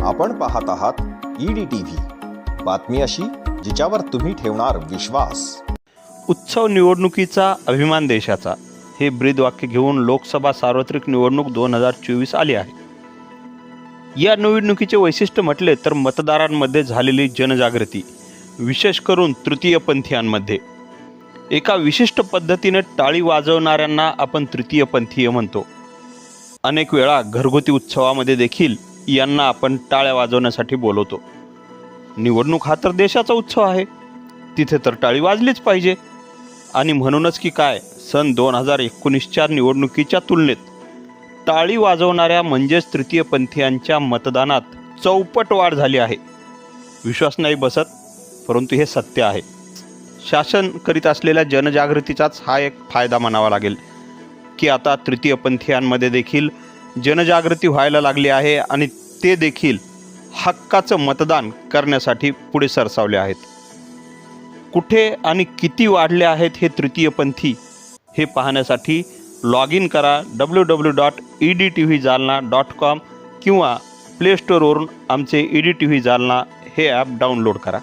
आपण पाहत आहात ईडी टीव्ही बातमी अशी जिच्यावर तुम्ही ठेवणार विश्वास. उत्सव निवडणुकीचा अभिमान देशाचा. हे ब्रीदवाक्य घेऊन लोकसभा सार्वत्रिक निवडणूक दोन हजार चोवीस आली आहे. या निवडणुकीचे वैशिष्ट्य म्हटले तर मतदारांमध्ये झालेली जनजागृती विशेष करून तृतीयपंथीयांमध्ये एका विशिष्ट पद्धतीने टाळी वाजवणाऱ्यांना आपण तृतीयपंथीय म्हणतो. अनेक वेळा घरगुती उत्सवामध्ये देखील यांना आपण टाळ्या वाजवण्यासाठी बोलवतो. निवडणूक हा तर देशाचा उत्सव आहे. तिथे तर टाळी वाजलीच पाहिजे. आणि म्हणूनच की काय सन दोन हजार एकोणीसच्या निवडणुकीच्या तुलनेत टाळी वाजवणाऱ्या म्हणजेच तृतीयपंथीयांच्या मतदानात चौपट वाढ झाली आहे. विश्वास नाही बसत परंतु हे सत्य आहे. शासन करीत असलेल्या जनजागृतीचाच हा एक फायदा म्हणावा लागेल. की आता तृतीयपंथीयांमध्ये देखील जनजागृती व्हायला लागली आहे आणि ते देखील हक्काचं मतदान करण्यासाठी पुढे सरसावले आहेत. कुठे आणि किती वाढले आहेत हे तृतीयपंथी हे पाहण्यासाठी लॉग इन करा W W dot E D T V Jalna dot com किंवा प्लेस्टोरवरून आमचे E D T V Jalna हे ॲप डाउनलोड करा.